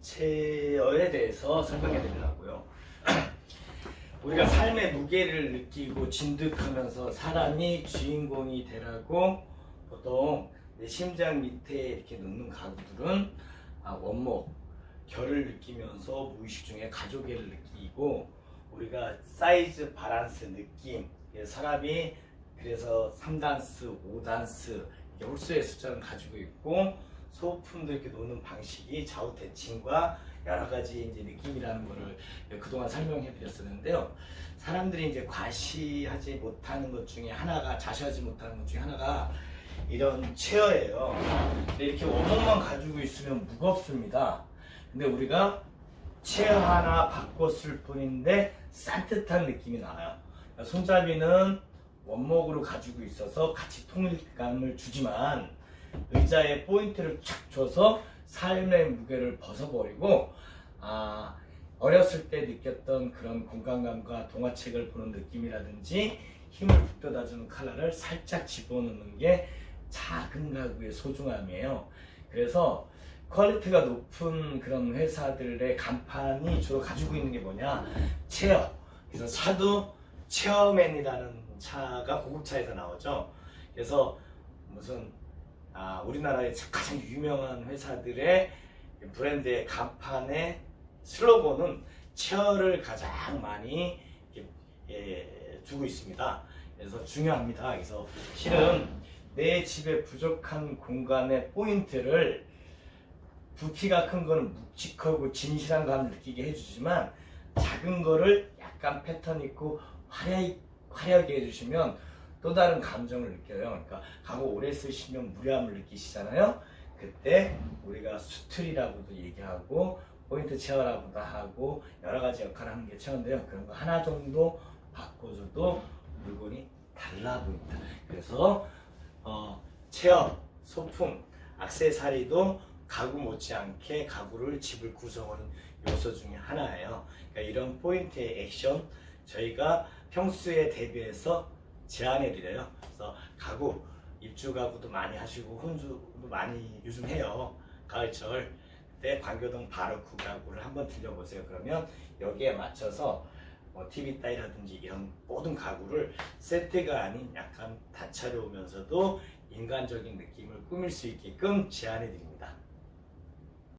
체어에 대해서 설명해 드리려고요. 우리가 삶의 무게를 느끼고 진득하면서 사람이 주인공이 되라고 보통 내 심장 밑에 이렇게 놓는 가구들은 아, 원목, 결을 느끼면서 무의식 중에 가족애를 느끼고 우리가 사이즈 바란스 느낌 그래서 사람이 그래서 3단스, 5단스 이게 홀수의 숫자를 가지고 있고 소품도 이렇게 노는 방식이 좌우 대칭과 여러 가지 이제 느낌이라는 거를 그동안 설명해 드렸었는데요. 사람들이 이제 과시하지 못하는 것 중에 하나가 자시하지 못하는 것 중에 하나가 이런 체어예요. 이렇게 원목만 가지고 있으면 무겁습니다. 근데 우리가 체어 하나 바꿨을 뿐인데 산뜻한 느낌이 나요. 손잡이는 원목으로 가지고 있어서 같이 통일감을 주지만 의자에 포인트를 쫙 줘서 삶의 무게를 벗어버리고 아, 어렸을 때 느꼈던 그런 공간감과 동화책을 보는 느낌이라든지 힘을 북돋아주는 컬러를 살짝 집어넣는 게 작은 가구의 소중함이에요. 그래서 퀄리티가 높은 그런 회사들의 간판이 주로 가지고 있는 게 뭐냐? 체어. 그래서 차도 체어맨이라는 차가 고급차에서 나오죠. 그래서 무슨 아, 우리나라의 가장 유명한 회사들의 브랜드의 간판의 슬로건은 체어를 가장 많이 예, 두고 있습니다. 그래서 중요합니다. 그래서 실은 내 집에 부족한 공간의 포인트를 부피가 큰 거는 묵직하고 진실한 감을 느끼게 해주지만 작은 거를 약간 패턴 있고 화려하게 해주시면 또 다른 감정을 느껴요. 그러니까 가구 오래 쓰시면 무료함을 느끼시잖아요. 그때 우리가 수틀이라고도 얘기하고 포인트 체어라고도 하고 여러 가지 역할을 하는 게 체어인데요. 그런 거 하나 정도 바꿔줘도 물건이 달라 보인다. 그래서 어, 체어, 소품, 악세사리도 가구 못지않게 가구를 집을 구성하는 요소 중에 하나예요. 그러니까 이런 포인트의 액션 저희가 평소에 대비해서 제안해 드려요. 그래서 가구 입주 가구도 많이 하시고 혼주도 많이 요즘 해요. 가을철 때 광교동 바로크 가구를 한번 들려보세요. 그러면 여기에 맞춰서 뭐 TV 따위라든지 이런 모든 가구를 세트가 아닌 약간 다채로우면서도 인간적인 느낌을 꾸밀 수 있게끔 제안해 드립니다.